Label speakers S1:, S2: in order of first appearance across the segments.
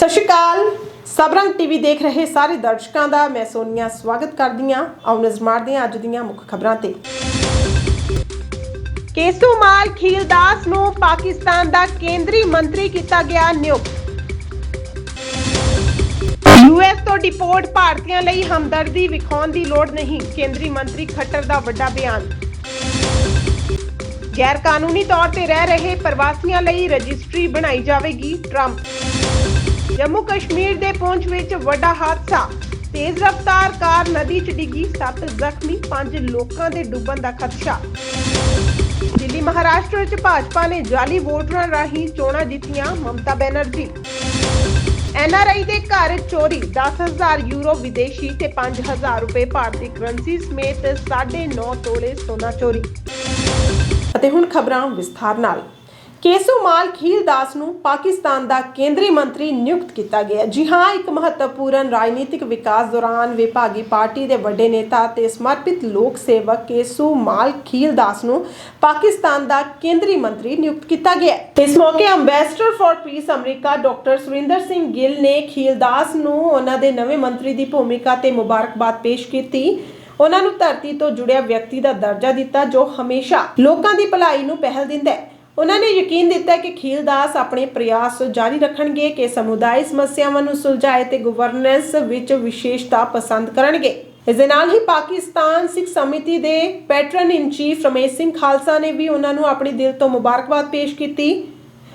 S1: ਸਤਿ ਸ਼੍ਰੀ ਅਕਾਲ। ਸਬਰੰਗ ਟੀਵੀ ਦੇਖ ਰਹੇ ਸਾਰੇ ਦਰਸ਼ਕਾਂ ਦਾ ਮੈਂ ਸੋਨੀਆ ਸਵਾਗਤ ਕਰਦੀ ਹਾਂ। ਆਓ ਮਾਰਦੇ ਹਾਂ ਅੱਜ ਦੀਆਂ ਮੁੱਖ ਖਬਰਾਂ ਤੇ। ਕੇਸੂਮਾਲ ਖੀਲਦਾਸ ਨੂੰ ਪਾਕਿਸਤਾਨ ਦਾ ਕੇਂਦਰੀ ਮੰਤਰੀ ਕੀਤਾ ਗਿਆ ਨਿਯੁਕਤ। ਯੂਐਸ ਤੋਂ ਡਿਪੋਰਟ ਭਾਰਤੀਆਂ ਲਈ ਹਮਦਰਦੀ ਵਿਖਾਉਣ ਦੀ ਲੋੜ ਨਹੀਂ, ਕੇਂਦਰੀ ਮੰਤਰੀ ਖੱਟਰ ਦਾ ਵੱਡਾ ਬਿਆਨ। ਗੈਰ ਕਾਨੂੰਨੀ ਤੌਰ ਤੇ ਰਹਿ ਰਹੇ ਪ੍ਰਵਾਸੀਆਂ ਲਈ ਰਜਿਸਟਰੀ ਬਣਾਈ ਜਾਵੇਗੀ ਟਰੰਪ। ਜੰਮੂ ਕਸ਼ਮੀਰ ਦੇ ਪਹੁੰਚ ਵਿੱਚ ਵੱਡਾ ਹਾਦਸਾ। ਤੇਜ਼ ਰਫ਼ਤਾਰ ਕਾਰ ਨਦੀ 'ਚ ਡਿੱਗੀ 7 ਜ਼ਖਮੀ 5 ਲੋਕਾਂ ਦੇ ਡੁੱਬਣ ਦਾ ਖਦਸ਼ਾ। ਦਿੱਲੀ, ਮਹਾਰਾਸ਼ਟਰ 'ਚ ਭਾਜਪਾ ਨੇ ਜਾਲੀ ਵੋਟਰਾਂ ਰਾਹੀਂ ਚੋਣਾਂ ਜਿੱਤੀਆਂ ਮਮਤਾ ਬੈਨਰਜੀ। ਐਨਆਰਆਈ ਦੇ ਘਰ ਚੋਰੀ 10000 ਯੂਰੋ ਵਿਦੇਸ਼ੀ ਤੇ 5000 ਰੁਪਏ ਭਾਰਤੀ ਕਰੰਸੀ ਸਮੇਤ 9.5 ਤੋਲੇ ਸੋਨਾ ਚੋਰੀ। ਅਤੇ ਹੁਣ ਖਬਰਾਂ ਵਿਸਥਾਰ ਨਾਲ। ਕੇਸੂਮਾਲ ਖੀਲਦਾਸ ਨੂੰ ਪਾਕਿਸਤਾਨ ਦਾ ਕੇਂਦਰੀ ਮੰਤਰੀ ਨਿਯੁਕਤ ਕੀਤਾ ਗਿਆ। ਜੀ ਹਾਂ, ਇੱਕ ਮਹੱਤਵਪੂਰਨ ਰਾਜਨੀਤਿਕ ਵਿਕਾਸ ਦੌਰਾਨ ਵਿਭਾਗੀ ਪਾਰਟੀ ਦੇ ਵੱਡੇ ਨੇਤਾ ਤੇ ਸਮਰਪਿਤ ਲੋਕ ਸੇਵਕ ਕੇਸੂਮਾਲ ਖੀਲਦਾਸ ਨੂੰ ਪਾਕਿਸਤਾਨ ਦਾ ਕੇਂਦਰੀ ਮੰਤਰੀ ਨਿਯੁਕਤ ਕੀਤਾ ਗਿਆ। ਇਸ ਮੌਕੇ ambassador for peace America doctor Surinder Singh Gill ਨੇ ਖੀਲਦਾਸ ਨੂੰ ਉਹਨਾਂ ਦੇ ਨਵੇਂ ਮੰਤਰੀ ਦੀ ਭੂਮਿਕਾ ਤੇ ਮੁਬਾਰਕਬਾਦ ਪੇਸ਼ ਕੀਤੀ। ਉਹਨਾਂ ਨੂੰ ਧਰਤੀ ਤੋਂ ਜੁੜਿਆ ਵਿਅਕਤੀ ਦਾ ਦਰਜਾ ਦਿੱਤਾ ਜੋ ਹਮੇਸ਼ਾ ਲੋਕਾਂ ਦੀ ਭਲਾਈ ਨੂੰ ਪਹਿਲ ਦਿੰਦਾ ਹੈ। ਉਹਨਾਂ ਨੇ ਯਕੀਨ ਦਿੱਤਾ ਕਿ ਖੀਲਦਾਸ ਆਪਣੇ ਪ੍ਰਯਾਸ ਜਾਰੀ ਰੱਖਣਗੇ ਕਿ ਸਮੁਦਾਇ ਸਮੱਸਿਆਵਾਂ ਨੂੰ ਸੁਲਝਾਏ ਤੇ ਗਵਰਨੈਂਸ ਵਿੱਚ ਵਿਸ਼ੇਸ਼ਤਾ ਪਸੰਦ ਕਰਨਗੇ। ਇਸ ਦੇ ਨਾਲ ਹੀ ਪਾਕਿਸਤਾਨ ਸਿੱਖ ਸਮਿਤੀ ਦੇ patron in chief Ramesh Singh Khalsa ਨੇ ਵੀ ਉਹਨਾਂ ਨੂੰ ਆਪਣੀ ਦਿਲ ਤੋਂ ਮੁਬਾਰਕਬਾਦ ਪੇਸ਼ ਕੀਤੀ।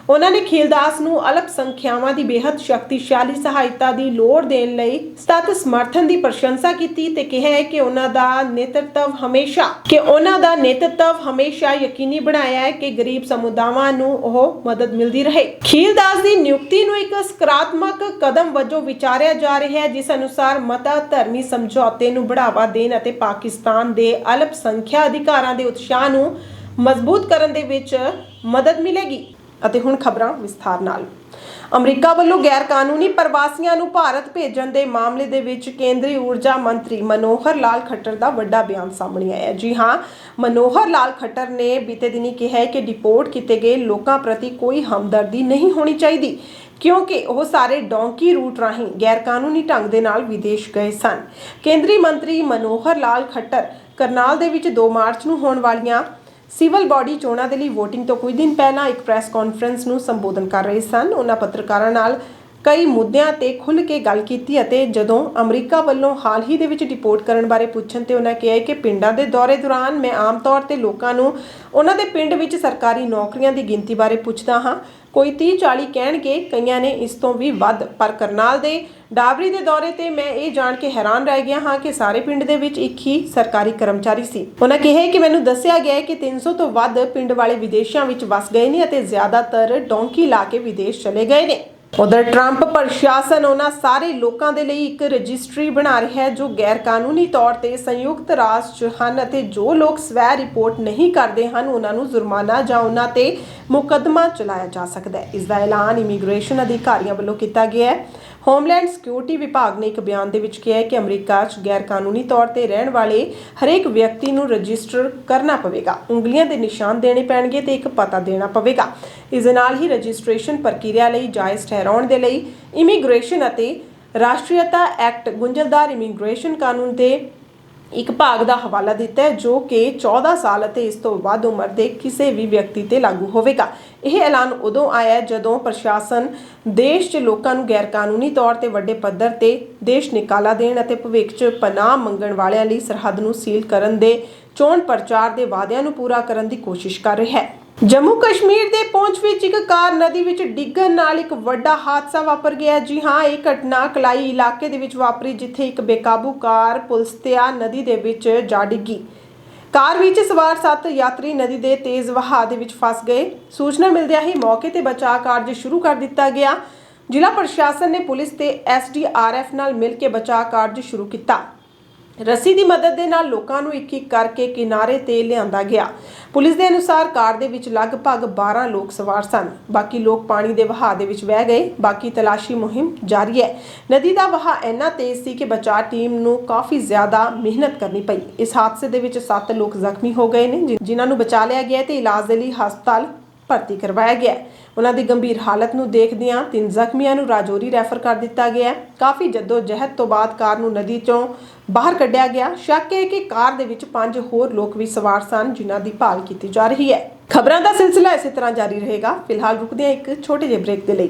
S1: ਉਹਨਾਂ ਨੇ ਖੀਲਦਾਸ ਨੂੰ ਅਲਪ ਸੰਖਿਆਵਾਂ ਦੀ ਬੇहद ਸ਼ਕਤੀਸ਼ਾਲੀ ਸਹਾਇਤਾ ਦੀ ਲੋੜ ਦੇਣ ਲਈ ਸਤਤ ਸਮਰਥਨ ਦੀ ਪ੍ਰਸ਼ੰਸਾ ਕੀਤੀ ਤੇ ਕਿਹਾ ਹੈ ਕਿ ਉਹਨਾਂ ਦਾ ਨੇਤਰਤਵ ਹਮੇਸ਼ਾ, ਕਿ ਉਹਨਾਂ ਦਾ ਨੇਤਰਤਵ ਹਮੇਸ਼ਾ ਯਕੀਨੀ ਬਣਾਇਆ ਹੈ ਕਿ ਗਰੀਬ ਸਮੁਦਾਵਾਂ ਨੂੰ ਉਹ ਮਦਦ ਮਿਲਦੀ ਰਹੇ। ਖੀਲਦਾਸ ਦੀ ਨਿਯੁਕਤੀ ਨੂੰ ਇੱਕ ਸਕਾਰਾਤਮਕ ਕਦਮ ਵਜੋਂ ਵਿਚਾਰਿਆ ਜਾ ਰਿਹਾ ਹੈ, ਜਿਸ ਅਨੁਸਾਰ ਮਤਾ ਧਰਮੀ ਸਮਝੌਤੇ ਨੂੰ ਬੜਾਵਾ ਦੇਣ ਅਤੇ ਪਾਕਿਸਤਾਨ ਦੇ ਅਲਪ ਸੰਖਿਆ ਅਧਿਕਾਰਾਂ ਦੇ ਉਤਸ਼ਾਹ ਨੂੰ ਮਜ਼ਬੂਤ ਕਰਨ ਦੇ ਵਿੱਚ ਮਦਦ ਮਿਲੇਗੀ। ਅਤੇ ਹੁਣ ਖਬਰਾਂ ਵਿਸਥਾਰ ਨਾਲ ਅਮਰੀਕਾ ਵੱਲੋਂ ਗੈਰ ਕਾਨੂੰਨੀ ਪ੍ਰਵਾਸੀਆਂ ਨੂੰ ਭਾਰਤ ਭੇਜਣ ਦੇ ਮਾਮਲੇ ਦੇ ਵਿੱਚ ਕੇਂਦਰੀ ਊਰਜਾ ਮੰਤਰੀ ਮਨੋਹਰ ਲਾਲ ਖੱਟਰ ਦਾ ਵੱਡਾ ਬਿਆਨ ਸਾਹਮਣੇ ਆਇਆ ਹੈ। ਜੀ ਹਾਂ, ਮਨੋਹਰ ਲਾਲ ਖੱਟਰ ਨੇ ਬੀਤੇ ਦਿਨੀ ਕਿਹਾ ਹੈ ਕਿ ਡਿਪੋਰਟ ਕੀਤੇ ਗਏ ਲੋਕਾਂ ਪ੍ਰਤੀ ਕੋਈ ਹਮਦਰਦੀ ਨਹੀਂ ਹੋਣੀ ਚਾਹੀਦੀ, ਕਿਉਂਕਿ ਉਹ ਸਾਰੇ ਡੌਂਕੀ ਰੂਟ ਰਾਹੀਂ ਗੈਰ ਕਾਨੂੰਨੀ ਢੰਗ ਦੇ ਨਾਲ ਵਿਦੇਸ਼ ਗਏ ਸਨ ਕੇਂਦਰੀ ਮੰਤਰੀ ਮਨੋਹਰ ਲਾਲ ਖੱਟਰ ਕਰਨਾਲ ਦੇ ਵਿੱਚ 2 ਮਾਰਚ ਨੂੰ ਹੋਣ ਵਾਲੀਆਂ ਸਿਵਲ ਬਾਡੀ ਚੋਣਾਂ ਦੇ ਲਈ VOTING ਤੋਂ ਕੁਝ ਦਿਨ ਪਹਿਲਾਂ ਇੱਕ ਪ੍ਰੈਸ ਕਾਨਫਰੰਸ ਨੂੰ ਸੰਬੋਧਨ ਕਰ ਰਹੇ ਸਨ। ਉਹਨਾਂ ਪੱਤਰਕਾਰਾਂ ਨਾਲ ਕਈ ਮੁੱਦਿਆਂ ਤੇ ਖੁੱਲ੍ਹ ਕੇ ਗੱਲ ਕੀਤੀ ਅਤੇ ਜਦੋਂ ਅਮਰੀਕਾ ਵੱਲੋਂ ਹਾਲ ਹੀ ਦੇ ਵਿੱਚ ਡਿਪੋਰਟ ਕਰਨ ਬਾਰੇ ਪੁੱਛਣ ਤੇ ਉਹਨਾਂ ਕਿਹਾ ਕਿ ਪਿੰਡਾਂ ਦੇ ਦੌਰੇ ਦੌਰਾਨ ਮੈਂ ਆਮ ਤੌਰ ਤੇ ਲੋਕਾਂ ਨੂੰ ਉਹਨਾਂ ਦੇ ਪਿੰਡ ਵਿੱਚ ਸਰਕਾਰੀ ਨੌਕਰੀਆਂ ਦੀ ਗਿਣਤੀ ਬਾਰੇ ਪੁੱਛਦਾ ਹਾਂ। ਕੋਈ 30 40 ਕਹਿਣਗੇ, ਕਈਆਂ ਨੇ ਇਸ ਤੋਂ ਵੀ ਵੱਧ। ਪਰ ਕਰਨਾਲ ਦੇ ਡਾਬਰੀ ਦੇ ਦੌਰੇ ਤੇ ਮੈਂ ਇਹ ਜਾਣ ਕੇ ਹੈਰਾਨ ਰਹਿ ਗਿਆ ਹਾਂ ਕਿ ਸਾਰੇ ਪਿੰਡ ਦੇ ਵਿੱਚ ਇੱਕ ਹੀ ਸਰਕਾਰੀ ਕਰਮਚਾਰੀ ਸੀ। ਉਹਨਾਂ ਕਿਹਾ ਕਿ ਮੈਨੂੰ ਦੱਸਿਆ ਗਿਆ ਹੈ ਕਿ 300 ਤੋਂ ਵੱਧ ਪਿੰਡ ਵਾਲੇ ਵਿਦੇਸ਼ਾਂ ਵਿੱਚ ਵਸ ਗਏ ਨੇ ਅਤੇ ਜ਼ਿਆਦਾਤਰ ਡੌਂਕੀ ਲਾ ਕੇ ਵਿਦੇਸ਼ ਚਲੇ ਗਏ ਨੇ। ਉਧਰ ਟਰੰਪ ਪ੍ਰਸ਼ਾਸਨ ਉਹਨਾਂ ਸਾਰੇ ਲੋਕਾਂ ਦੇ ਲਈ ਇੱਕ ਰਜਿਸਟਰੀ ਬਣਾ ਰਿਹਾ ਹੈ, ਜੋ ਗੈਰ ਕਾਨੂੰਨੀ ਤੌਰ ਤੇ ਸੰਯੁਕਤ ਰਾਸ਼ਟਰ 'ਚ ਹਨ ਅਤੇ ਜੋ ਲੋਕ ਸਵੈ ਰਿਪੋਰਟ ਨਹੀਂ ਕਰਦੇ ਹਨ, ਉਹਨਾਂ ਨੂੰ ਜੁਰਮਾਨਾ ਜਾਂ ਉਹਨਾਂ ਤੇ ਮੁਕੱਦਮਾ ਚਲਾਇਆ ਜਾ ਸਕਦਾ ਹੈ। ਇਸ ਦਾ ਐਲਾਨ ਇਮੀਗ੍ਰੇਸ਼ਨ ਅਧਿਕਾਰੀਆਂ ਵੱਲੋਂ ਕੀਤਾ ਗਿਆ ਹੈ। ਹੋਮਲੈਂਡ ਸਿਕਿਉਰਿਟੀ ਵਿਭਾਗ ਨੇ ਇੱਕ ਬਿਆਨ ਦੇ ਵਿੱਚ ਕਿਹਾ ਹੈ ਕਿ ਅਮਰੀਕਾ 'ਚ ਗੈਰ ਕਾਨੂੰਨੀ ਤੌਰ ਤੇ ਰਹਿਣ ਵਾਲੇ ਹਰੇਕ ਵਿਅਕਤੀ ਨੂੰ ਰਜਿਸਟਰ ਕਰਨਾ ਪਵੇਗਾ। ਉਂਗਲੀਆਂ ਦੇ ਨਿਸ਼ਾਨ ਦੇਣੇ ਪੈਣਗੇ ਤੇ ਇੱਕ ਪਤਾ ਦੇਣਾ ਪਵੇਗਾ। ਇਸ ਦੇ ਨਾਲ ਹੀ ਰਜਿਸਟ੍ਰੇਸ਼ਨ ਪ੍ਰਕਿਰਿਆ ਲਈ ਜਾਇਜ਼ ਠਹਿਰਾਉਣ ਦੇ ਲਈ ਇਮੀਗ੍ਰੇਸ਼ਨ ਅਤੇ ਰਾਸ਼ਟਰੀਅਤਾ ਐਕਟ ਗੁੰਝਲਦਾਰ ਇਮੀਗ੍ਰੇਸ਼ਨ ਕਾਨੂੰਨ ਦੇ ਇੱਕ ਭਾਗ ਦਾ ਹਵਾਲਾ ਦਿੱਤਾ ਹੈ, ਜੋ ਕਿ 14 ਸਾਲ ਅਤੇ ਇਸ ਤੋਂ ਵੱਧ ਉਮਰ ਦੇ ਕਿਸੇ ਵੀ ਵਿਅਕਤੀ ਤੇ ਲਾਗੂ ਹੋਵੇਗਾ। ਇਹ ਐਲਾਨ ਉਦੋਂ ਆਇਆ ਜਦੋਂ ਪ੍ਰਸ਼ਾਸਨ ਦੇਸ਼ 'ਚ ਲੋਕਾਂ ਨੂੰ ਗੈਰ ਕਾਨੂੰਨੀ ਤੌਰ ਤੇ ਵੱਡੇ ਪੱਧਰ ਤੇ ਦੇਸ਼ ਨਿਕਾਲਾ ਦੇਣ ਅਤੇ ਭਵਿੱਖ 'ਚ ਪਨਾਹ ਮੰਗਣ ਵਾਲਿਆਂ ਲਈ ਸਰਹੱਦ ਨੂੰ ਸੀਲ ਕਰਨ ਦੇ ਚੋਣ ਪ੍ਰਚਾਰ ਦੇ ਵਾਅਦਿਆਂ ਨੂੰ ਪੂਰਾ ਕਰਨ ਦੀ ਕੋਸ਼ਿਸ਼ ਕਰ ਰਿਹਾ ਹੈ। ਜੰਮੂ ਕਸ਼ਮੀਰ ਦੇ ਪਹੁੰਚ ਵਿੱਚ ਇੱਕ ਕਾਰ ਨਦੀ ਵਿੱਚ ਡਿੱਗਣ ਨਾਲ ਇੱਕ ਵੱਡਾ ਹਾਦਸਾ ਵਾਪਰ ਗਿਆ ਜੀ ਹਾਂ, ਇਹ ਘਟਨਾ ਕਲਾਈ ਇਲਾਕੇ ਦੇ ਵਿੱਚ ਵਾਪਰੀ, ਜਿੱਥੇ ਇੱਕ ਬੇਕਾਬੂ ਕਾਰ ਪੁਲਸਤਿਆ ਨਦੀ ਦੇ ਵਿੱਚ ਜਾ ਡਿੱਗੀ। ਕਾਰ ਵਿੱਚ ਸਵਾਰ 7 ਯਾਤਰੀ ਨਦੀ ਦੇ ਤੇਜ਼ ਵਹਾਅ ਦੇ ਵਿੱਚ ਫਸ ਗਏ। ਸੂਚਨਾ ਮਿਲਦਿਆਂ ਹੀ ਮੌਕੇ ਤੇ ਬਚਾਅ ਕਾਰਜ ਸ਼ੁਰੂ ਕਰ ਦਿੱਤਾ ਗਿਆ। ਜ਼ਿਲ੍ਹਾ ਪ੍ਰਸ਼ਾਸਨ ਨੇ ਪੁਲਿਸ ਤੇ ਐਸਡੀਆਰਐਫ ਨਾਲ ਮਿਲ ਕੇ ਬਚਾਅ ਕਾਰਜ ਸ਼ੁਰੂ ਕੀਤਾ। ਰੱਸੀ ਦੀ ਮਦਦ ਦੇ ਨਾਲ ਲੋਕਾਂ ਨੂੰ ਇੱਕ ਇੱਕ ਕਰਕੇ ਕਿਨਾਰੇ ਤੇ ਲਿਆਂਦਾ ਗਿਆ। ਪੁਲਿਸ ਦੇ ਅਨੁਸਾਰ ਕਾਰ ਦੇ ਵਿੱਚ ਲਗਭਗ 12 ਲੋਕ ਸਵਾਰ ਸਨ। ਬਾਕੀ ਲੋਕ ਪਾਣੀ ਦੇ ਵਹਾਅ ਦੇ ਵਿੱਚ ਵਹਿ ਗਏ। ਬਾਕੀ ਤਲਾਸ਼ੀ ਮੁਹਿੰਮ ਜਾਰੀ ਹੈ। ਨਦੀ ਦਾ ਵਹਾਅ ਇੰਨਾ ਤੇਜ਼ ਸੀ ਕਿ ਬਚਾਅ ਟੀਮ ਨੂੰ ਕਾਫੀ ਜ਼ਿਆਦਾ ਮਿਹਨਤ ਕਰਨੀ ਪਈ। ਇਸ ਹਾਦਸੇ ਦੇ ਵਿੱਚ 7 ਲੋਕ ਜ਼ਖਮੀ ਹੋ ਗਏ ਨੇ, ਜਿ- ਜਿਨ੍ਹਾਂ ਨੂੰ ਬਚਾ ਲਿਆ ਗਿਆ ਹੈ ਤੇ ਇਲਾਜ ਦੇ ਲਈ ਹਸਪਤਾਲ ਭਰਤੀ ਕਰਵਾਇਆ ਗਿਆ ਉਹਨਾਂ ਦੀ ਗੰਭੀਰ ਹਾਲਤ ਨੂੰ ਦੇਖਦਿਆਂ ਤਿੰਨ ਜ਼ਖਮੀਆਂ ਨੂੰ ਰਾਜੌਰੀ ਰੈਫਰ ਕਰ ਦਿੱਤਾ ਗਿਆ ਹੈ। ਕਾਫੀ ਜਹਿਦ ਤੋਂ ਬਾਅਦ ਕਾਰ ਨੂੰ ਨਦੀ ਚੋਂ ਬਾਹਰ ਕੱਢਿਆ ਗਿਆ। ਸ਼ੱਕ ਹੈ ਕਿ ਕਾਰ ਦੇ ਵਿੱਚ ਪੰਜ ਹੋਰ ਲੋਕ ਵੀ ਸਵਾਰ ਸਨ ਜਿਨ੍ਹਾਂ ਦੀ ਭਾਲ ਕੀਤੀ ਜਾ ਰਹੀ ਹੈ। ਖਬਰਾਂ ਦਾ ਸਿਲਸਿਲਾ ਇਸੇ ਤਰ੍ਹਾਂ ਜਾਰੀ ਰਹੇਗਾ। ਫਿਲਹਾਲ ਰੁਕਦੇ ਹਾਂ ਇੱਕ ਛੋਟੇ ਜਿਹੇ ਬ੍ਰੇਕ ਦੇ ਲਈ।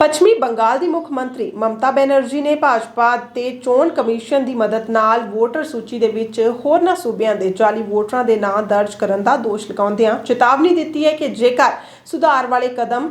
S1: ਪੱਛਮੀ ਬੰਗਾਲ ਦੀ ਮੁੱਖ ਮੰਤਰੀ ਮਮਤਾ ਬੈਨਰਜੀ ਨੇ ਭਾਜਪਾ ਤੇ ਚੋਣ ਕਮਿਸ਼ਨ ਦੀ ਮਦਦ ਨਾਲ ਵੋਟਰ ਸੂਚੀ ਦੇ ਵਿੱਚ ਹੋਰਨਾਂ ਸੂਬਿਆਂ ਦੇ ਜਾਲੀ ਵੋਟਰਾਂ ਦੇ ਨਾਂ ਦਰਜ ਕਰਨ ਦਾ ਦੋਸ਼ ਲਗਾਉਂਦਿਆਂ ਚੇਤਾਵਨੀ ਦਿੱਤੀ ਹੈ ਕਿ ਜੇਕਰ ਸੁਧਾਰ ਵਾਲੇ ਕਦਮ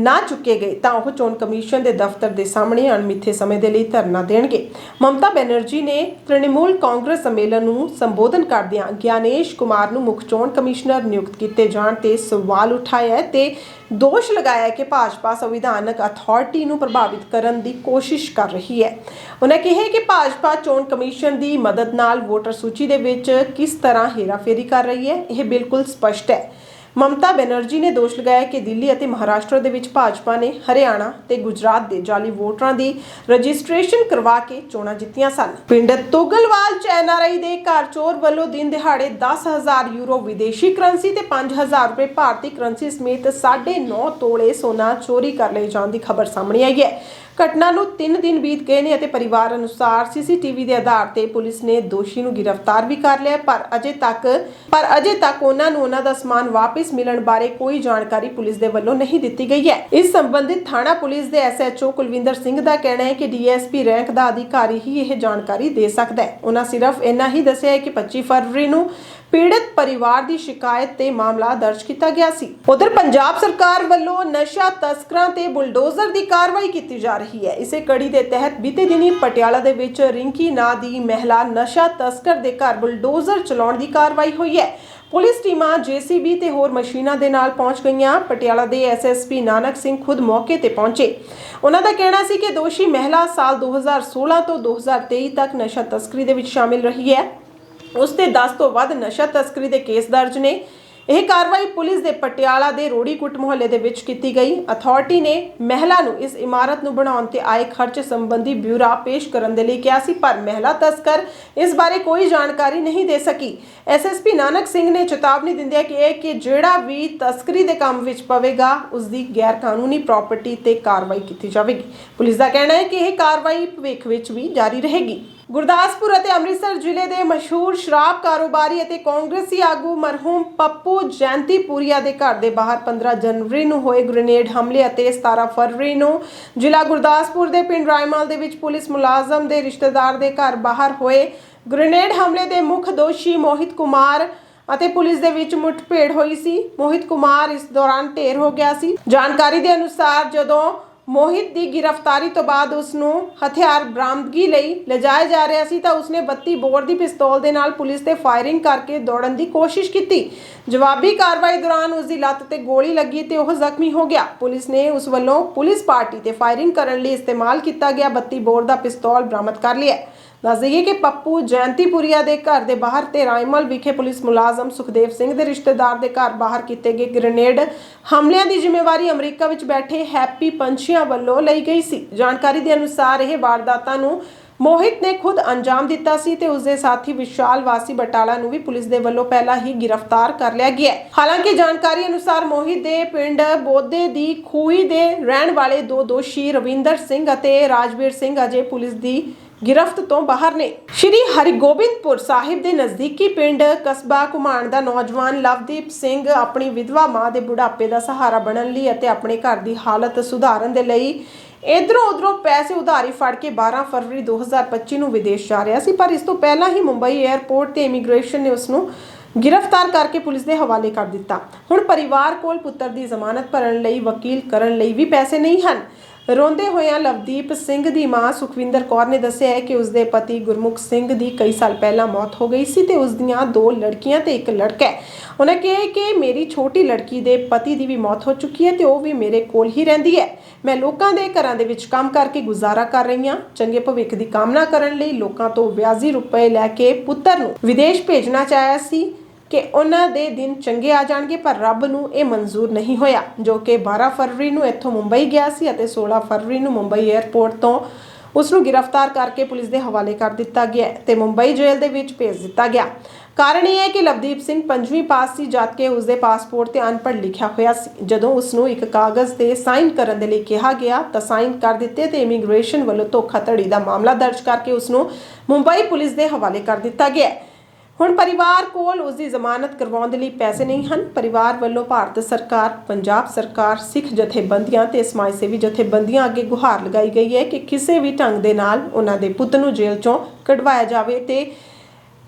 S1: ਨਾ ਚੁੱਕੇ ਗਏ ਤਾਂ ਉਹ ਚੋਣ ਕਮਿਸ਼ਨ ਦੇ ਦਫ਼ਤਰ ਦੇ ਸਾਹਮਣੇ ਅਣਮਿੱਥੇ ਸਮੇਂ ਦੇ ਲਈ ਧਰਨਾ ਦੇਣਗੇ। ਮਮਤਾ ਬੈਨਰਜੀ ਨੇ ਤ੍ਰਿਣਮੂਲ ਕਾਂਗਰਸ ਸੰਮੇਲਨ ਨੂੰ ਸੰਬੋਧਨ ਕਰਦਿਆਂ ਗਿਆਨੇਸ਼ ਕੁਮਾਰ ਨੂੰ ਮੁੱਖ ਚੋਣ ਕਮਿਸ਼ਨਰ ਨਿਯੁਕਤ ਕੀਤੇ ਜਾਣ ਤੇ ਸਵਾਲ ਉਠਾਇਆ ਹੈ ਤੇ ਦੋਸ਼ ਲਗਾਇਆ ਕਿ ਭਾਜਪਾ ਸੰਵਿਧਾਨਕ ਅਥਾਰਟੀ ਨੂੰ ਪ੍ਰਭਾਵਿਤ ਕਰਨ ਦੀ ਕੋਸ਼ਿਸ਼ ਕਰ ਰਹੀ ਹੈ। ਉਹਨਾਂ ਕਿਹਾ ਕਿ ਭਾਜਪਾ ਚੋਣ ਕਮਿਸ਼ਨ ਦੀ ਮਦਦ ਨਾਲ ਵੋਟਰ ਸੂਚੀ ਦੇ ਵਿੱਚ ਕਿਸ ਤਰ੍ਹਾਂ ਹੇਰਾਫੇਰੀ ਕਰ ਰਹੀ ਹੈ, ਇਹ ਬਿਲਕੁਲ ਸਪਸ਼ਟ ਹੈ। ਮਮਤਾ ਬੈਨਰਜੀ ਨੇ ਦੋਸ਼ ਲਗਾਇਆ ਕਿ ਦਿੱਲੀ ਅਤੇ ਮਹਾਰਾਸ਼ਟਰ ਦੇ ਵਿੱਚ ਭਾਜਪਾ ਨੇ ਹਰਿਆਣਾ ਤੇ ਗੁਜਰਾਤ ਦੇ ਜਾਲੀ ਵੋਟਰਾਂ ਦੀ ਰਜਿਸਟ੍ਰੇਸ਼ਨ ਕਰਵਾ ਕੇ ਚੋਣਾਂ ਜਿੱਤੀਆਂ ਸਨ। ਪਿੰਡ ਤੋਗਲਵਾਲ ਚ ਐਨਆਰਆਈ ਦੇ ਘਰ ਚੋਰ ਵੱਲੋਂ ਦਿਨ ਦਿਹਾੜੇ 10000 ਯੂਰੋ ਵਿਦੇਸ਼ੀ ਕਰੰਸੀ ਤੇ 5000 ਰੁਪਏ ਭਾਰਤੀ ਕਰੰਸੀ ਸਮੇਤ 9.5 ਤੋਲੇ ਸੋਨਾ ਚੋਰੀ ਕਰ ਲਏ ਜਾਣ ਦੀ ਖਬਰ ਸਾਹਮਣੇ ਆਈ ਹੈ। ਘਟਨਾ ਨੂੰ 3 ਦਿਨ ਬੀਤ ਗਏ ਨੇ ਅਤੇ ਪਰਿਵਾਰ ਅਨੁਸਾਰ ਸੀਸੀਟੀਵੀ ਦੇ ਆਧਾਰ ਤੇ ਪੁਲਿਸ ਨੇ ਦੋਸ਼ੀ ਨੂੰ ਗ੍ਰਿਫਤਾਰ ਵੀ ਕਰ ਲਿਆ ਪਰ ਅਜੇ ਤੱਕ, ਪਰ ਅਜੇ ਤੱਕ ਉਹਨਾਂ ਨੂੰ ਉਹਨਾਂ ਦਾ ਸਮਾਨ ਵਾਪਸ ਮਿਲਣ ਬਾਰੇ ਕੋਈ ਜਾਣਕਾਰੀ ਪੁਲਿਸ ਦੇ ਵੱਲੋਂ ਨਹੀਂ ਦਿੱਤੀ ਗਈ ਹੈ। ਇਸ ਸੰਬੰਧਿਤ ਥਾਣਾ ਪੁਲਿਸ ਦੇ ਐਸਐਚਓ ਕੁਲਵਿੰਦਰ ਸਿੰਘ ਦਾ ਕਹਿਣਾ ਹੈ ਕਿ ਡੀਐਸਪੀ ਰੈਂਕ ਦਾ ਅਧਿਕਾਰੀ ਹੀ ਇਹ ਜਾਣਕਾਰੀ ਦੇ ਸਕਦਾ ਹੈ। ਉਹਨਾਂ ਸਿਰਫ ਇੰਨਾ ਹੀ ਦੱਸਿਆ ਹੈ ਕਿ 25 ਫਰਵਰੀ ਨੂੰ ਪੀੜਤ ਪਰਿਵਾਰ ਦੀ ਸ਼ਿਕਾਇਤ ਤੇ ਮਾਮਲਾ ਦਰਜ ਕੀਤਾ ਗਿਆ ਸੀ। ਉਧਰ ਪੰਜਾਬ ਸਰਕਾਰ ਵੱਲੋਂ ਨਸ਼ਾ ਤਸਕਰਾਂ ਤੇ ਬੁਲਡੋਜ਼ਰ ਦੀ ਕਾਰਵਾਈ ਕੀਤੀ ਜਾ ਰਹੀ ਹੈ। ਇਸੇ ਕੜੀ ਦੇ ਤਹਿਤ ਬੀਤੇ ਦਿਨੀ ਪਟਿਆਲਾ ਦੇ ਵਿੱਚ ਰਿੰਕੀ ਨਾਂ ਦੀ ਮਹਿਲਾ ਨਸ਼ਾ ਤਸਕਰ ਦੇ ਘਰ ਬੁਲਡੋਜ਼ਰ ਚਲਾਉਣ ਦੀ ਕਾਰਵਾਈ ਹੋਈ ਹੈ। ਪੁਲਿਸ ਟੀਮਾਂ ਜੀਸੀਬੀ ਤੇ ਹੋਰ ਮਸ਼ੀਨਾਂ ਦੇ ਨਾਲ ਪਹੁੰਚ ਗਈਆਂ। ਪਟਿਆਲਾ ਦੇ ਐਸਐਸਪੀ ਨਾਨਕ ਸਿੰਘ ਖੁਦ ਮੌਕੇ ਤੇ ਪਹੁੰਚੇ। ਉਹਨਾਂ ਦਾ ਕਹਿਣਾ ਸੀ ਕਿ ਦੋਸ਼ੀ ਮਹਿਲਾ ਸਾਲ 2016 ਤੋਂ 2023 ਤੱਕ ਨਸ਼ਾ ਤਸਕਰੀ ਦੇ ਵਿੱਚ ਸ਼ਾਮਿਲ ਰਹੀ ਹੈ। ਉਸ ਤੇ 10 ਤੋਂ ਵੱਧ ਨਸ਼ਾ ਤਸਕਰੀ ਦੇ ਕੇਸ ਦਰਜ ਨੇ। ਇਹ ਕਾਰਵਾਈ ਪੁਲਿਸ ਦੇ ਪਟਿਆਲਾ ਦੇ ਰੋੜੀਕੁੱਟ ਮੁਹੱਲੇ ਦੇ ਵਿੱਚ ਕੀਤੀ ਗਈ। ਅਥਾਰਟੀ ਨੇ ਮਹਿਲਾ ਨੂੰ ਇਸ ਇਮਾਰਤ ਨੂੰ ਬਣਾਉਣ ਤੇ ਆਏ ਖਰਚ ਸੰਬੰਧੀ ਬਿਊਰਾ ਪੇਸ਼ ਕਰਨ ਦੇ ਲਈ ਕਿਹਾ ਸੀ, ਪਰ ਮਹਿਲਾ ਤਸਕਰ ਇਸ ਬਾਰੇ ਕੋਈ ਜਾਣਕਾਰੀ ਨਹੀਂ ਦੇ ਸਕੀ। ਐਸਐਸਪੀ ਨਾਨਕ ਸਿੰਘ ਨੇ ਚੇਤਾਵਨੀ ਦਿੰਦਿਆਂ ਕਿਹਾ ਕਿ ਜਿਹੜਾ ਵੀ ਤਸਕਰੀ ਦੇ ਕੰਮ ਵਿੱਚ ਪਵੇਗਾ, ਉਸ ਦੀ ਗੈਰ ਕਾਨੂੰਨੀ ਪ੍ਰਾਪਰਟੀ ਤੇ ਕਾਰਵਾਈ ਕੀਤੀ ਜਾਵੇਗੀ। ਪੁਲਿਸ ਦਾ ਕਹਿਣਾ ਹੈ ਕਿ ਇਹ ਕਾਰਵਾਈ ਭਵਿੱਖ ਵਿੱਚ ਵੀ ਜਾਰੀ ਰਹੇਗੀ। ਗੁਰਦਾਸਪੁਰ ਅਤੇ ਅੰਮ੍ਰਿਤਸਰ ਜ਼ਿਲ੍ਹੇ ਦੇ ਮਸ਼ਹੂਰ ਸ਼ਰਾਬ ਕਾਰੋਬਾਰੀ ਅਤੇ ਕਾਂਗਰਸੀ ਆਗੂ ਮਰਹੂਮ ਪੱਪੂ ਜੈਂਤੀਪੁਰੀਆ ਦੇ ਘਰ ਦੇ ਬਾਹਰ 15 ਜਨਵਰੀ ਨੂੰ ਹੋਏ ਗ੍ਰੇਨੇਡ ਹਮਲੇ ਅਤੇ 17 ਫਰਵਰੀ ਨੂੰ ਜ਼ਿਲ੍ਹਾ ਗੁਰਦਾਸਪੁਰ ਦੇ ਪਿੰਡ ਰਾਇਮਾਲ ਦੇ ਵਿੱਚ ਪੁਲਿਸ ਮੁਲਾਜ਼ਮ ਦੇ ਰਿਸ਼ਤੇਦਾਰ ਦੇ ਘਰ ਬਾਹਰ ਹੋਏ ਗ੍ਰੇਨੇਡ ਹਮਲੇ ਦੇ ਮੁੱਖ ਦੋਸ਼ੀ ਮੋਹਿਤ ਕੁਮਾਰ ਅਤੇ ਪੁਲਿਸ ਦੇ ਵਿੱਚ ਮੁੱਠਭੇੜ ਹੋਈ ਸੀ। ਮੋਹਿਤ ਕੁਮਾਰ ਇਸ ਦੌਰਾਨ ਢੇਰ ਹੋ ਗਿਆ ਸੀ। ਜਾਣਕਾਰੀ ਦੇ ਅਨੁਸਾਰ ਜਦੋਂ ਮੋਹਿਤ ਦੀ ਗ੍ਰਿਫਤਾਰੀ ਤੋਂ ਬਾਅਦ ਉਸ ਨੂੰ ਹਥਿਆਰ ਬਰਾਮਦਗੀ ਲਈ ਲਿਜਾਇਆ ਜਾ ਰਿਹਾ ਸੀ ਤਾਂ ਉਸਨੇ 32 ਬੋਰ ਦੀ ਪਿਸਤੌਲ ਦੇ ਨਾਲ ਪੁਲਿਸ ਤੇ ਫਾਇਰਿੰਗ ਕਰਕੇ ਦੌੜਨ ਦੀ ਕੋਸ਼ਿਸ਼ ਕੀਤੀ। ਜਵਾਬੀ ਕਾਰਵਾਈ ਦੌਰਾਨ ਉਸ ਦੀ ਲੱਤ ਤੇ ਗੋਲੀ ਲੱਗੀ ਤੇ ਉਹ ਜ਼ਖਮੀ ਹੋ ਗਿਆ। ਪੁਲਿਸ ਨੇ ਉਸ ਵੱਲੋਂ ਪੁਲਿਸ ਪਾਰਟੀ ਤੇ ਫਾਇਰਿੰਗ ਕਰਨ ਲਈ ਇਸਤੇਮਾਲ ਕੀਤਾ ਗਿਆ। 32 ਬੋਰ ਦਾ ਪਿਸਤੌਲ ਬਰਾਮਦ ਕਰ ਲਿਆ। ਦੱਸ ਦਈਏ ਕਿ ਪੱਪੂ ਜੈਂਤੀਪੁਰੀਆ ਦੇ ਘਰ ਦੇ ਬਾਹਰ ਤੇ ਰਾਇਮਲ ਵਿਖੇ ਪੁਲਿਸ ਮੁਲਾਜ਼ਮ ਸੁਖਦੇਵ ਸਿੰਘ ਦੇ ਰਿਸ਼ਤੇਦਾਰ ਦੇ ਘਰ ਬਾਹਰ ਕੀਤੇ ਗਏ ਗ੍ਰੇਨੇਡ ਹਮਲਿਆਂ ਦੀ ਜ਼ਿੰਮੇਵਾਰੀ ਅਮਰੀਕਾ ਵਿੱਚ ਬੈਠੇ ਹੈਪੀ ਪੰਛੀਆਂ ਵੱਲੋਂ ਲਈ ਗਈ ਸੀ। ਜਾਣਕਾਰੀ ਦੇ ਅਨੁਸਾਰ ਇਹ ਵਾਰਦਾਤਾਂ ਨੂੰ ਮੋਹਿਤ ਨੇ ਖੁਦ ਅੰਜਾਮ ਦਿੱਤਾ ਸੀ ਤੇ ਉਸਦੇ ਸਾਥੀ ਵਿਸ਼ਾਲ ਵਾਸੀ ਬਟਾਲਾ ਨੂੰ ਵੀ ਪੁਲਿਸ ਦੇ ਵੱਲੋਂ ਪਹਿਲਾਂ ਹੀ ਗ੍ਰਿਫਤਾਰ ਕਰ ਲਿਆ ਗਿਆ ਹੈ। ਹਾਲਾਂਕਿ ਜਾਣਕਾਰੀ ਅਨੁਸਾਰ ਮੋਹਿਤ ਦੇ ਪਿੰਡ ਬੋਧੇ ਦੀ ਖੂਈ ਦੇ ਰਹਿਣ ਵਾਲੇ ਦੋ ਦੋਸ਼ੀ ਰਵਿੰਦਰ ਸਿੰਘ ਅਤੇ ਰਾਜਵੀਰ ਸਿੰਘ ਅਜੇ ਪੁਲਿਸ ਦੀ ਗਿਰਫਤ ਤੋਂ ਬਾਹਰ ਨੇ। ਸ਼੍ਰੀ ਹਰਿਗੋਬਿੰਦਪੁਰ ਸਾਹਿਬ ਦੇ ਨਜ਼ਦੀਕੀ ਪਿੰਡ ਕਸਬਾ ਘੁਮਾਣ ਦਾ ਨੌਜਵਾਨ ਲਵਦੀਪ ਸਿੰਘ ਆਪਣੀ ਵਿਧਵਾ ਮਾਂ ਦੇ ਬੁਢਾਪੇ ਦਾ ਸਹਾਰਾ ਬਣਨ ਲਈ ਅਤੇ ਆਪਣੇ ਘਰ ਦੀ ਹਾਲਤ ਸੁਧਾਰਨ ਦੇ ਲਈ ਇਧਰੋਂ ਉਧਰੋਂ ਪੈਸੇ ਉਧਾਰੀ ਫੜ ਕੇ 12 ਫਰਵਰੀ 2025 ਨੂੰ ਵਿਦੇਸ਼ ਜਾ ਰਿਹਾ ਸੀ, ਪਰ ਇਸ ਤੋਂ ਪਹਿਲਾਂ ਹੀ ਮੁੰਬਈ 에ਅਰਪੋਰਟ ਤੇ ਇਮੀਗ੍ਰੇਸ਼ਨ ਨੇ ਉਸ ਨੂੰ ਗ੍ਰਿਫਤਾਰ ਕਰਕੇ ਪੁਲਿਸ ਦੇ ਹਵਾਲੇ ਕਰ ਦਿੱਤਾ। ਹੁਣ ਪਰਿਵਾਰ ਕੋਲ ਪੁੱਤਰ ਦੀ ਜ਼ਮਾਨਤ ਭਰਨ ਲਈ ਵਕੀਲ ਕਰਨ ਲਈ ਵੀ ਪੈਸੇ ਨਹੀਂ ਹਨ। ਰੋਂਦੇ ਹੋਇਆਂ ਲਵਦੀਪ ਸਿੰਘ ਦੀ ਮਾਂ ਸੁਖਵਿੰਦਰ ਕੌਰ ਨੇ ਦੱਸਿਆ ਹੈ ਕਿ ਉਸਦੇ ਪਤੀ ਗੁਰਮੁਖ ਸਿੰਘ ਦੀ ਕਈ ਸਾਲ ਪਹਿਲਾਂ ਮੌਤ ਹੋ ਗਈ ਸੀ ਤੇ ਉਸ ਦੀਆਂ ਦੋ ਲੜਕੀਆਂ ਤੇ ਇੱਕ ਲੜਕਾ ਹੈ। ਉਹਨਾਂ ਕਿਹਾ ਕਿ ਮੇਰੀ ਛੋਟੀ ਲੜਕੀ ਦੇ ਪਤੀ ਦੀ ਵੀ ਮੌਤ ਹੋ ਚੁੱਕੀ ਹੈ ਤੇ ਉਹ ਵੀ ਮੇਰੇ ਕੋਲ ਹੀ ਰਹਿੰਦੀ ਹੈ। ਮੈਂ ਲੋਕਾਂ ਦੇ ਘਰਾਂ ਦੇ ਵਿੱਚ ਕੰਮ ਕਰਕੇ ਗੁਜ਼ਾਰਾ ਕਰ ਰਹੀ ਹਾਂ। ਚੰਗੇ ਭਵਿੱਖ ਦੀ ਕਾਮਨਾ ਕਰਨ ਲਈ ਲੋਕਾਂ ਤੋਂ ਵਿਆਜੀ ਰੁਪਏ ਲੈ ਕੇ ਪੁੱਤਰ ਨੂੰ ਵਿਦੇਸ਼ ਭੇਜਣਾ ਚਾਹਿਆ ਸੀ। ਕਿ ਉਹਨਾਂ ਦੇ ਦਿਨ ਚੰਗੇ ਆ ਜਾਣਗੇ, ਪਰ ਰੱਬ ਨੂੰ ਇਹ ਮਨਜ਼ੂਰ ਨਹੀਂ ਹੋਇਆ, ਜੋ ਕਿ 12 ਫਰਵਰੀ ਨੂੰ ਇੱਥੋਂ ਮੁੰਬਈ ਗਿਆ ਸੀ ਅਤੇ 16 ਫਰਵਰੀ ਨੂੰ ਮੁੰਬਈ 에ਅਰਪੋਰਟ ਤੋਂ ਉਸ ਨੂੰ ਗ੍ਰਿਫਤਾਰ ਕਰਕੇ ਪੁਲਿਸ ਦੇ ਹਵਾਲੇ ਕਰ ਦਿੱਤਾ ਗਿਆ ਹੈ ਤੇ ਮੁੰਬਈ ਜੇਲ੍ਹ ਦੇ ਵਿੱਚ ਭੇਜ ਦਿੱਤਾ ਗਿਆ। ਕਾਰਨ ਇਹ ਹੈ ਕਿ ਲਵਦੀਪ ਸਿੰਘ ਪੰਜਵੀਂ ਪਾਸ ਸੀ, ਜਦ ਕਿ ਉਸ ਦੇ ਪਾਸਪੋਰਟ ਤੇ ਅਨਪੜ੍ਹ ਲਿਖਿਆ ਹੋਇਆ ਸੀ। ਜਦੋਂ ਉਸ ਨੂੰ ਇੱਕ ਕਾਗਜ਼ ਤੇ ਸਾਈਨ ਕਰਨ ਦੇ ਲਈ ਕਿਹਾ ਗਿਆ, ਤਾਂ ਸਾਈਨ ਕਰ ਦਿੱਤੇ ਤੇ ਇਮੀਗ੍ਰੇਸ਼ਨ ਵੱਲੋਂ ਧੋਖਾਧੜੀ ਦਾ ਮਾਮਲਾ ਦਰਜ ਕਰਕੇ ਉਸ ਨੂੰ ਮੁੰਬਈ ਪੁਲਿਸ ਦੇ ਹਵਾਲੇ ਕਰ ਦਿੱਤਾ ਗਿਆ। ਹੁਣ ਪਰਿਵਾਰ ਕੋਲ ਉਸ ਦੀ ਜ਼ਮਾਨਤ ਕਰਵਾਉਣ ਦੇ ਲਈ ਪੈਸੇ ਨਹੀਂ ਹਨ। ਪਰਿਵਾਰ ਵੱਲੋਂ ਭਾਰਤ ਸਰਕਾਰ, ਪੰਜਾਬ ਸਰਕਾਰ, ਸਿੱਖ ਜਥੇਬੰਦੀਆਂ ਤੇ ਸਮਾਜ ਸੇਵੀ ਜਥੇਬੰਦੀਆਂ ਅੱਗੇ ਗੁਹਾਰ ਲਗਾਈ ਗਈ ਹੈ ਕਿ ਕਿਸੇ ਵੀ ਢੰਗ ਦੇ ਨਾਲ ਉਹਨਾਂ ਦੇ ਪੁੱਤ ਨੂੰ ਜੇਲ੍ਹ ਚੋਂ ਕਢਵਾਇਆ ਜਾਵੇ ਤੇ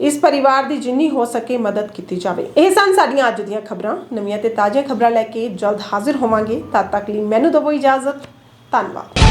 S1: ਇਸ ਪਰਿਵਾਰ ਦੀ ਜਿੰਨੀ ਹੋ ਸਕੇ ਮਦਦ ਕੀਤੀ ਜਾਵੇ। ਇਹ ਸਨ ਸਾਡੀਆਂ ਅੱਜ ਦੀਆਂ ਖਬਰਾਂ। ਨਵੀਆਂ ਤੇ ਤਾਜ਼ੀਆਂ ਖਬਰਾਂ ਲੈ ਕੇ ਜਲਦ ਹਾਜ਼ਰ ਹੋਵਾਂਗੇ। ਤਦ ਤੱਕ ਲਈ ਮੈਨੂੰ ਦਿਓ ਇਜਾਜ਼ਤ। ਧੰਨਵਾਦ।